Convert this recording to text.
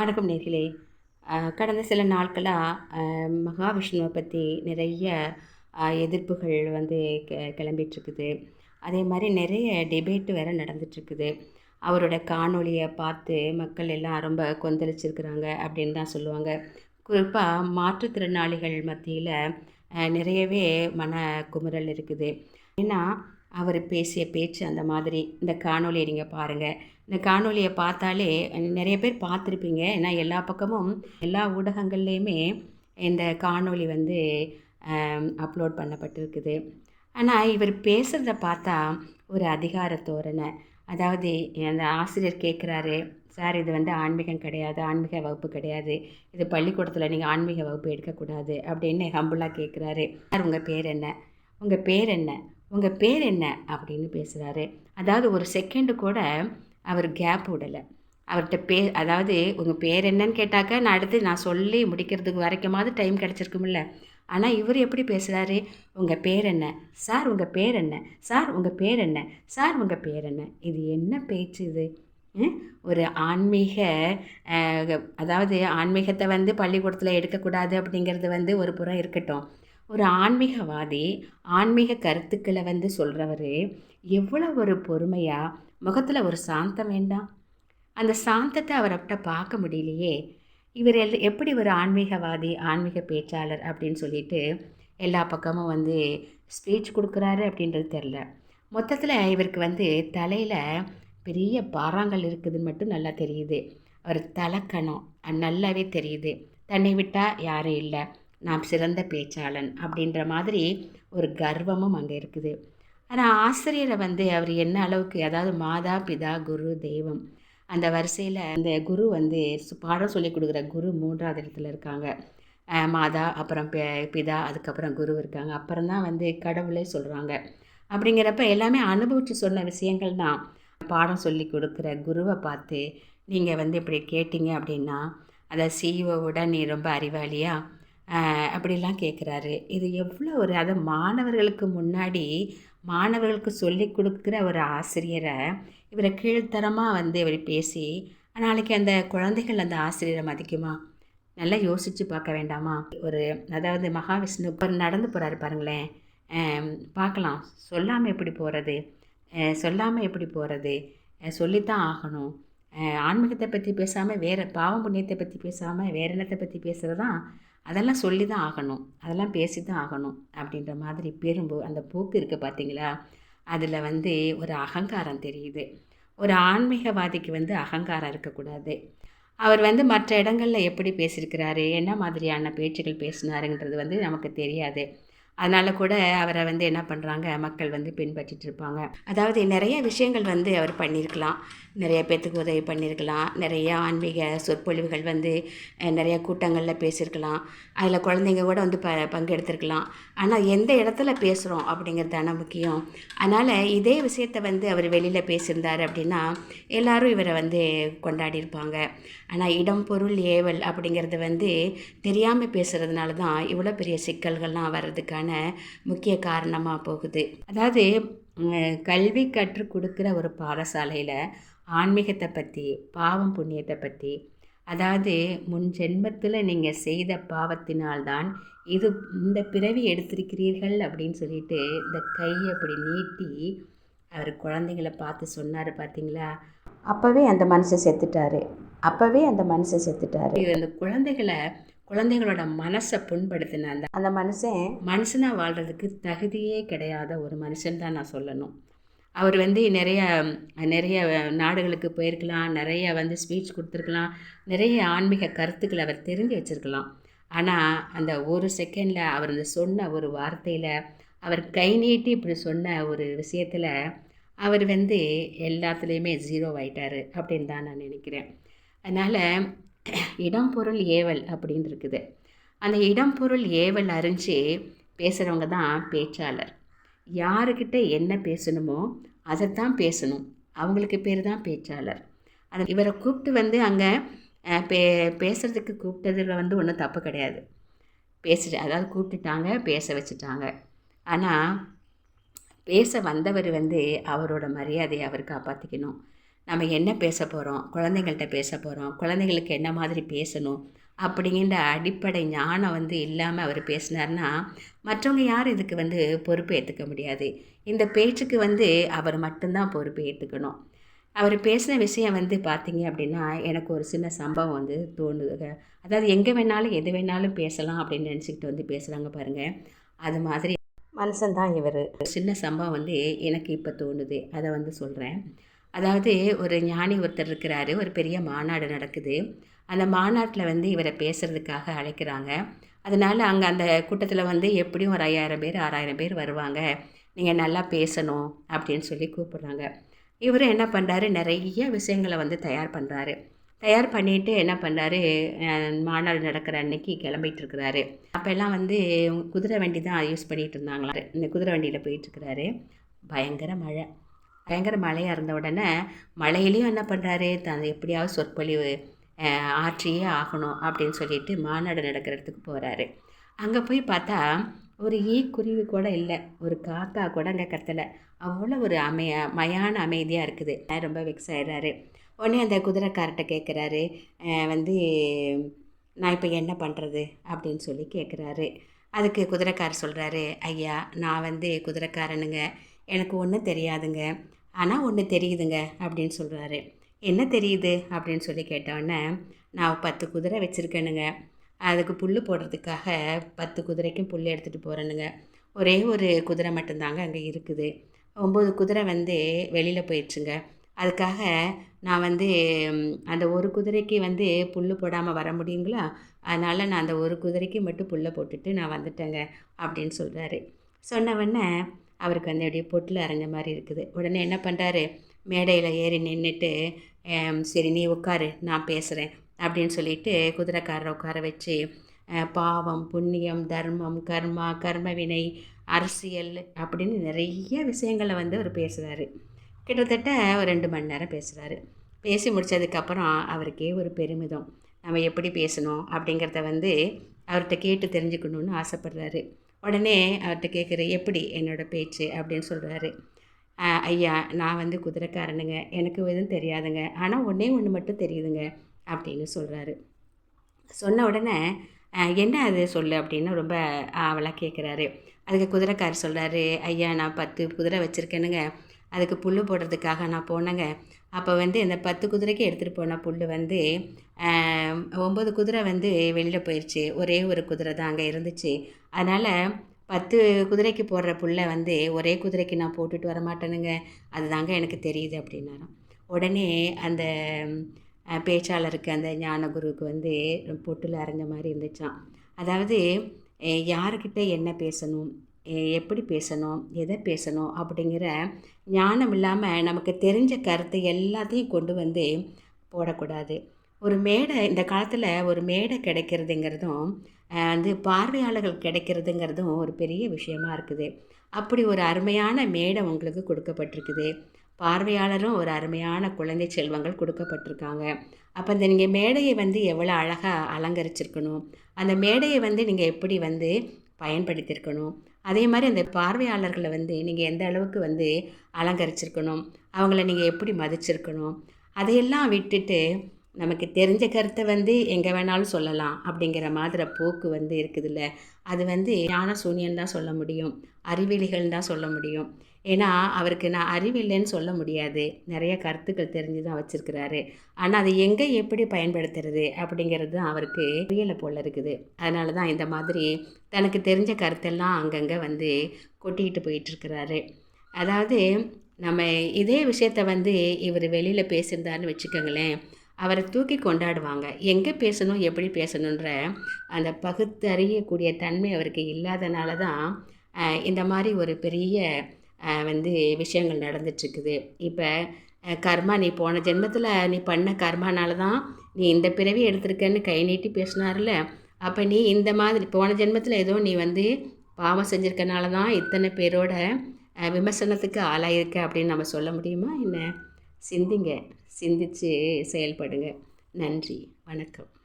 வணக்கம் நேர்களே. கடந்த சில நாட்களாக மகாவிஷ்ணுவை பற்றி நிறைய எதிர்ப்புகள் வந்து கெ கிளம்பிட்டுருக்குது. அதே மாதிரி நிறைய டிபேட் வேறு நடந்துட்டுருக்குது. அவரோட காணொளியை பார்த்து மக்கள் எல்லாம் ரொம்ப கொந்தளிச்சிருக்கிறாங்க அப்படின்னு தான் சொல்லுவாங்க. குறிப்பாக மாற்றுத்திறனாளிகள் மத்தியில் நிறையவே மன குமுறல் இருக்குது. ஏன்னா அவர் பேசிய பேச்சு அந்த மாதிரி இந்த காணொலியை நீங்கள் பாருங்கள் இந்த காணொளியை பார்த்தாலே நிறைய பேர் பார்த்துருப்பீங்க. ஏன்னா எல்லா பக்கமும் எல்லா ஊடகங்கள்லேயுமே இந்த காணொளி வந்து அப்லோட் பண்ணப்பட்டிருக்குது. ஆனால் இவர் பேசுகிறத பார்த்தா ஒரு அதிகார தோரணை. அதாவது அந்த ஆசிரியர் கேட்குறாரு சார் இது வந்து ஆன்மீகம் கிடையாது ஆன்மீக வகுப்பு கிடையாது. இது பள்ளிக்கூடத்தில் நீங்கள் ஆன்மீக வகுப்பு எடுக்கக்கூடாது. அப்படின்னு ஹம்புலாக கேட்குறாரு சார் உங்கள் பேர் என்ன? உங்கள் பேர் என்ன? உங்கள் பேர் என்ன? அப்படின்னு பேசுகிறாரு அதாவது ஒரு செகண்டு கூட அவர் கேப் விடலை. அவர்கிட்ட பே அதாவது உங்கள் பேர் என்னன்னு கேட்டாக்க நான் அடுத்து நான் சொல்லி முடிக்கிறதுக்கு வரைக்குமாவது டைம் கிடச்சிருக்குமில்ல ஆனால் இவர் எப்படி பேசுகிறாரு உங்கள் பேர் என்ன? சார் உங்கள் பேர் என்ன? சார் உங்கள் பேர் என்ன? சார் உங்கள் பேர் என்ன? இது என்ன பேச்சு இது? ஒரு ஆன்மீக அதாவது ஆன்மீகத்தை வந்து பள்ளிக்கூடத்தில் எடுக்கக்கூடாது அப்படிங்கிறது வந்து ஒரு புறம் இருக்கட்டும். ஒரு ஆன்மீகவாதி ஆன்மீக கருத்துக்களை வந்து சொல்கிறவர் எவ்வளோ ஒரு பொறுமையாக முகத்தில் ஒரு சாந்தம் வேண்டாம் அந்த சாந்தத்தை அவர்கிட்ட பார்க்க முடியலையே. இவர் எல் எப்படி ஒரு ஆன்மீகவாதி ஆன்மீக பேச்சாளர் அப்படின்னு சொல்லிட்டு எல்லா பக்கமும் வந்து ஸ்பீச் கொடுக்குறாரு அப்படின்றது தெரில மொத்தத்தில் இவருக்கு வந்து தலையில் பெரிய பாறாங்கல் இருக்குதுன்னு மட்டும் நல்லா தெரியுது. அவர் தலக்கணம் நல்லாவே தெரியுது. தன்னை விட்டால் யாரும் இல்லை. நாம் சிறந்த பேச்சாளன் அப்படின்ற மாதிரி ஒரு கர்வமும் அங்கே இருக்குது. ஆனால் ஆசிரியரை வந்து அவர் என்ன அளவுக்கு அதாவது மாதா பிதா குரு தெய்வம் அந்த வரிசையில் அந்த குரு வந்து பாடம் சொல்லி கொடுக்குற குரு மூன்றாவது இடத்துல இருக்காங்க. மாதா அப்புறம் பிதா அதுக்கப்புறம் குரு இருக்காங்க. அப்புறம் தான் வந்து கடவுளே சொல்கிறாங்க அப்படிங்கிறப்ப எல்லாமே அனுபவித்து சொன்ன விஷயங்கள் தான். பாடம் சொல்லி கொடுக்குற குருவை பார்த்து நீங்கள் வந்து இப்படி கேட்டிங்க அப்படின்னா அதை சிஇஓவோட நீ ரொம்ப அறிவாளியாக அப்படிலாம் கேட்குறாரு இது எவ்வளோ ஒரு அதை மாணவர்களுக்கு முன்னாடி மாணவர்களுக்கு சொல்லி கொடுக்குற ஒரு ஆசிரியரை இவரை கீழ்த்தரமாக வந்து இவர் பேசி நாளைக்கு அந்த குழந்தைகள் அந்த ஆசிரியரை மதிக்குமா? நல்லா யோசித்து பார்க்க வேண்டாமா? ஒரு அதாவது மகாவிஷ்ணு இப்போ நடந்து போகிறாரு பாருங்களேன். பார்க்கலாம். சொல்லாமல் எப்படி போகிறது சொல்லாமல் எப்படி போகிறது சொல்லித்தான் ஆகணும். ஆன்மீகத்தை பற்றி பேசாமல் வேறு பாவம் புண்ணியத்தை பற்றி பேசாமல் வேற என்னத்தை பற்றி பேசுகிறதான் அதெல்லாம் சொல்லி தான் ஆகணும். அதெல்லாம் பேசி தான் ஆகணும் அப்படின்ற மாதிரி பெரும்பு அந்த போக்கு இருக்குது பார்த்தீங்களா அதில் வந்து ஒரு அகங்காரம் தெரியுது. ஒரு ஆன்மீகவாதிக்கு வந்து அகங்காரம் இருக்கக்கூடாது. அவர் வந்து மற்ற இடங்களில் எப்படி பேசியிருக்கிறாரு? என்ன மாதிரியான பேச்சுகள் பேசினாருன்றது வந்து நமக்கு தெரியாது. அதனால் கூட அவரை வந்து என்ன பண்ணுறாங்க மக்கள் வந்து பின்பற்றிட்டு இருப்பாங்க. அதாவது நிறைய விஷயங்கள் வந்து அவர் பண்ணியிருக்கலாம் நிறைய பேர்த்துக்கு உதவி பண்ணியிருக்கலாம் நிறைய ஆன்மீக சொற்பொழிவுகள் வந்து நிறைய கூட்டங்களில் பேசியிருக்கலாம் அதில் குழந்தைங்க கூட வந்து ப பங்கெடுத்திருக்கலாம். ஆனால் எந்த இடத்துல பேசுகிறோம் அப்படிங்கிறது தானே முக்கியம். அதனால் இதே விஷயத்தை வந்து அவர் வெளியில் பேசியிருந்தார் அப்படின்னா எல்லோரும் இவரை வந்து கொண்டாடியிருப்பாங்க. ஆனால் இடம் பொருள் ஏவல் அப்படிங்கிறது வந்து தெரியாமல் பேசுகிறதுனால தான் இவ்வளோ பெரிய சிக்கல்கள்லாம் வர்றதுக்கான முக்கிய காரணமாக போகுது. அதாவது கல்வி கற்றுக் கொடுக்குற ஒரு பாடசாலையில் ஆன்மீகத்தை பற்றி பாவம் புண்ணியத்தை பற்றி அதாவது முன் ஜென்மத்தில் நீங்கள் செய்த பாவத்தினால்தான் இது இந்த பிறவி எடுத்திருக்கிறீர்கள் அப்படின்னு சொல்லிட்டு இந்த கையை அப்படி நீட்டி அவர் குழந்தைங்கள பார்த்து சொன்னார் பார்த்தீங்களா? அப்போவே அந்த மனுஷன் செத்துட்டாரு. அப்போவே அந்த மனுஷன் செத்துட்டாரு. அந்த குழந்தைகளை குழந்தைங்களோட மனசை புண்படுத்தின அந்த அந்த மனுஷன் மனுஷனாக வாழ்கிறதுக்கு தகுதியே கிடையாத ஒரு மனுஷன் தான் நான் சொல்லணும். அவர் வந்து நிறைய நிறைய நாடுகளுக்கு போயிருக்கலாம் நிறைய வந்து ஸ்பீச் கொடுத்துருக்கலாம் நிறைய ஆன்மீக கருத்துக்களை அவர் தெரிஞ்சு வச்சிருக்கலாம். ஆனால் அந்த ஒரு செகண்டில் அவர் அந்த சொன்ன ஒரு வார்த்தையில் அவர் கை நீட்டி இப்படி சொன்ன ஒரு விஷயத்தில் அவர் வந்து எல்லாத்துலேயுமே ஜீரோ ஆயிட்டாரு அப்படின்னு தான் நான் நினைக்கிறேன். அதனால் இடம் பொருள் ஏவல் அப்படின்னு இருக்குது. அந்த இடம் பொருள் ஏவல் அறிஞ்சு பேசுகிறவங்க தான் பேச்சாளர். யாருக்கிட்ட என்ன பேசணுமோ அதைத்தான் பேசணும். அவங்களுக்கு பேர் தான் பேச்சாளர். அது இவரை கூப்பிட்டு வந்து அங்கே பே பேசுகிறதுக்கு கூப்பிட்டதில் வந்து ஒன்றும் தப்பு கிடையாது. பேசிட்டு அதாவது கூப்பிட்டுட்டாங்க பேச வச்சுட்டாங்க. ஆனால் பேச வந்தவர் வந்து அவரோட மரியாதையை அவர் காப்பாற்றிக்கணும் நம்ம என்ன பேச போகிறோம் குழந்தைங்கள்ட்ட பேச போகிறோம் குழந்தைங்களுக்கு என்ன மாதிரி பேசணும்? அப்படிங்கிற அடிப்படை ஞானம் வந்து இல்லாமல் அவர் பேசினார்னா மற்றவங்க யாரும் இதுக்கு வந்து பொறுப்பு ஏற்றுக்க முடியாது? இந்த பேச்சுக்கு வந்து அவர் மட்டும்தான் பொறுப்பு ஏற்றுக்கணும் அவர் பேசின விஷயம் வந்து பார்த்தீங்க அப்படின்னா எனக்கு ஒரு சின்ன சம்பவம் வந்து தோணுதுங்க. அதாவது எங்கே வேணாலும் எது வேணாலும் பேசலாம் அப்படின்னு நினச்சிக்கிட்டு வந்து பேசுகிறாங்க பாருங்கள் அது மாதிரி மனுஷன்தான் இவர். சின்ன சம்பவம் வந்து எனக்கு இப்போ தோணுது. அதை வந்து சொல்கிறேன் அதாவது ஒரு ஞானி ஒருத்தர் இருக்கிறாரு ஒரு பெரிய மாநாடு நடக்குது. அந்த மாநாட்டில் வந்து இவரை பேசுகிறதுக்காக அழைக்கிறாங்க. அதனால் அங்கே அந்த கூட்டத்தில் வந்து எப்படியும் ஒரு ஐயாயிரம் பேர் ஆறாயிரம் பேர் வருவாங்க. நீங்கள் நல்லா பேசணும் அப்படின்னு சொல்லி கூப்பிட்றாங்க. இவர் என்ன பண்ணுறாரு நிறைய விஷயங்களை வந்து தயார் பண்ணுறாரு தயார் பண்ணிவிட்டு என்ன பண்ணுறாரு மாநாடு நடக்கிற அன்னைக்கு கிளம்பிட்டு இருக்கிறாரு. அப்போல்லாம் வந்து குதிரை வண்டி தான் யூஸ் பண்ணிகிட்டு இருந்தாங்களா இந்த குதிரை வண்டியில் போயிட்டுருக்கிறாரு பயங்கர மழை. பயங்கர மழையாக இருந்த உடனே மழையிலையும் என்ன பண்ணுறாரு தான் எப்படியாவது சொற்பொழிவு ஆற்றியே ஆகணும் அப்படின்னு சொல்லிட்டு மாநாடு நடக்கிற இடத்துக்கு போகிறாரு அங்கே போய் பார்த்தா ஒரு ஈ குருவி கூட இல்லை. ஒரு காக்கா கூட அங்கே கத்தலை. அவ்வளோ ஒரு அமைய மயான அமைதியாக இருக்குது. ரொம்ப வெக்ஸ் ஆயிடுறாரு. உடனே அந்த குதிரைக்கார்ட்ட கேட்குறாரு வந்து நான் இப்போ என்ன பண்ணுறது அப்படின்னு சொல்லி கேட்குறாரு அதுக்கு குதிரைக்காரர் சொல்கிறாரு ஐயா நான் வந்து குதிரைக்காரனுங்க. எனக்கு ஒன்றும் தெரியாதுங்க. ஆனால் ஒன்று தெரியுதுங்க அப்படின்னு சொல்கிறாரு என்ன தெரியுது? அப்படின்னு சொல்லி கேட்டோடனே நான் பத்து குதிரை வச்சுருக்கேனுங்க. அதுக்கு புல் போடுறதுக்காக பத்து குதிரைக்கும் புல் எடுத்துகிட்டு போகிறேனுங்க ஒரே ஒரு குதிரை மட்டும்தாங்க அங்கே இருக்குது. ஒம்பது குதிரை வந்து வெளியில் போயிடுச்சுங்க. அதுக்காக நான் வந்து அந்த ஒரு குதிரைக்கு வந்து புல் போடாமல் வர முடியுங்களா? அதனால் நான் அந்த ஒரு குதிரைக்கு மட்டும் புல்லை போட்டுட்டு நான் வந்துட்டேங்க அப்படின்னு சொல்கிறாரு சொன்னவொடனே அவருக்கு வந்து அப்படியே பொட்டில் அரைஞ்ச மாதிரி இருக்குது. உடனே என்ன பண்ணுறாரு மேடையில் ஏறி நின்றுட்டு சரி நீ உட்காரு நான் பேசுகிறேன் அப்படின்னு சொல்லிட்டு குதிரைக்காரரை உட்கார வச்சு பாவம் புண்ணியம் தர்மம் கர்மா கர்மவினை அரசியல் அப்படின்னு நிறைய விஷயங்களை வந்து அவர் பேசுகிறாரு கிட்டத்தட்ட ஒரு ரெண்டு மணி நேரம் பேசுகிறாரு பேசி முடித்ததுக்கப்புறம் அவருக்கே ஒரு பெருமிதம். நம்ம எப்படி பேசணும்? அப்படிங்கிறத வந்து அவர்கிட்ட கேட்டு தெரிஞ்சுக்கணுன்னு ஆசைப்பட்றாரு. உடனே அவர்கிட்ட கேட்குற எப்படி என்னோடய பேச்சு? அப்படின்னு சொல்கிறாரு ஐயா நான் வந்து குதிரைக்காரனுங்க. எனக்கு எதுவும் தெரியாதுங்க. ஆனால் ஒன்றே ஒன்று மட்டும் தெரியுதுங்க அப்படின்னு சொல்கிறாரு சொன்ன உடனே என்ன அது? சொல்லு அப்படின்னு ரொம்ப ஆவலாக கேட்குறாரு அதுக்கு குதிரைக்காரர் சொல்கிறாரு ஐயா நான் பத்து குதிரை வச்சுருக்கேனுங்க. அதுக்கு புல் போடுறதுக்காக நான் போனேங்க. அப்போ வந்து இந்த பத்து குதிரைக்கு எடுத்துகிட்டு போன புல் வந்து ஒம்பது குதிரை வந்து வெளியில் போயிடுச்சு ஒரே ஒரு குதிரை தான் அங்கே இருந்துச்சு. அதனால் பத்து குதிரைக்கு போடுற புல்லை வந்து ஒரே குதிரைக்கு நான் போட்டுட்டு வர மாட்டேனுங்க. அதுதாங்க எனக்கு தெரியுது அப்படின்னாராம். உடனே அந்த பேச்சாளருக்கு அந்த ஞானகுருவுக்கு வந்து பொட்டில் அரைஞ்ச மாதிரி இருந்துச்சான் அதாவது யாருக்கிட்ட என்ன பேசணும்? எப்படி பேசணும் எதை பேசணும் அப்படிங்கிற ஞானம் இல்லாமல் நமக்கு தெரிஞ்ச கருத்தை எல்லாத்தையும் கொண்டு வந்து போடக்கூடாது. ஒரு மேடை இந்த காலத்தில் ஒரு மேடை கிடைக்கிறதுங்கிறதும் வந்து பார்வையாளர்கள் கிடைக்கிறதுங்கிறதும் ஒரு பெரிய விஷயமா இருக்குது. அப்படி ஒரு அருமையான மேடை உங்களுக்கு கொடுக்கப்பட்டிருக்குது. பார்வையாளரும் ஒரு அருமையான குழந்தை செல்வங்கள் கொடுக்கப்பட்டிருக்காங்க. அப்போ இந்த நீங்கள் மேடையை வந்து எவ்வளோ அழகாக அலங்கரிச்சிருக்கணும் அந்த மேடையை வந்து நீங்கள் எப்படி வந்து பயன்படுத்தியிருக்கணும். அதே மாதிரி அந்த பார்வையாளர்களை வந்து நீங்கள் எந்த அளவுக்கு வந்து அலங்கரிச்சிருக்கணும்? அவங்கள நீங்கள் எப்படி மதிச்சிருக்கணும்? அதையெல்லாம் விட்டுட்டு நமக்கு தெரிஞ்ச கருத்தை வந்து எங்கே வேணாலும் சொல்லலாம் அப்படிங்கிற மாதிரி போக்கு வந்து இருக்குதுல்ல. அது வந்து ஞான சூன்யன் தான் சொல்ல முடியும். அறிவிலிகள் தான் சொல்ல முடியும். ஏன்னா அவருக்கு நான் அறிவில்லைன்னு சொல்ல முடியாது. நிறைய கருத்துக்கள் தெரிஞ்சு தான் வச்சுருக்கிறாரு. ஆனால் அதை எங்கே எப்படி பயன்படுத்துறது அப்படிங்கிறது தான் அவருக்கு புரியலை போல் இருக்குது. அதனால தான் இந்த மாதிரி தனக்கு தெரிஞ்ச கருத்தெல்லாம் அங்கங்கே வந்து கொட்டிக்கிட்டு போயிட்டுருக்கிறாரு. அதாவது நம்ம இதே விஷயத்த வந்து இவர் வெளியில் பேசியிருந்தாருன்னு வச்சுக்கோங்களேன். அவரை தூக்கி கொண்டாடுவாங்க. எங்கே பேசணும் எப்படி பேசணுன்ற அந்த பகுத்தறியக்கூடிய தன்மை அவருக்கு இல்லாதனால தான் இந்த மாதிரி ஒரு பெரிய வந்து விஷயங்கள் நடந்துட்டுருக்குது. இப்போ கர்மா நீ போன ஜென்மத்தில் நீ பண்ண கர்மானால தான் நீ இந்த பிறவி எடுத்திருக்கன்னு கை நீட்டி பேசினார்ல அப்போ நீ இந்த மாதிரி போன ஜென்மத்தில் ஏதோ நீ வந்து பாவம் செஞ்சுருக்கனால தான் இத்தனை பேரோட விமர்சனத்துக்கு ஆளாயிருக்க அப்படின்னு நம்ம சொல்ல முடியுமா? என்ன? சிந்திங்க. சிந்தித்து செயல்படுங்க. நன்றி. வணக்கம்.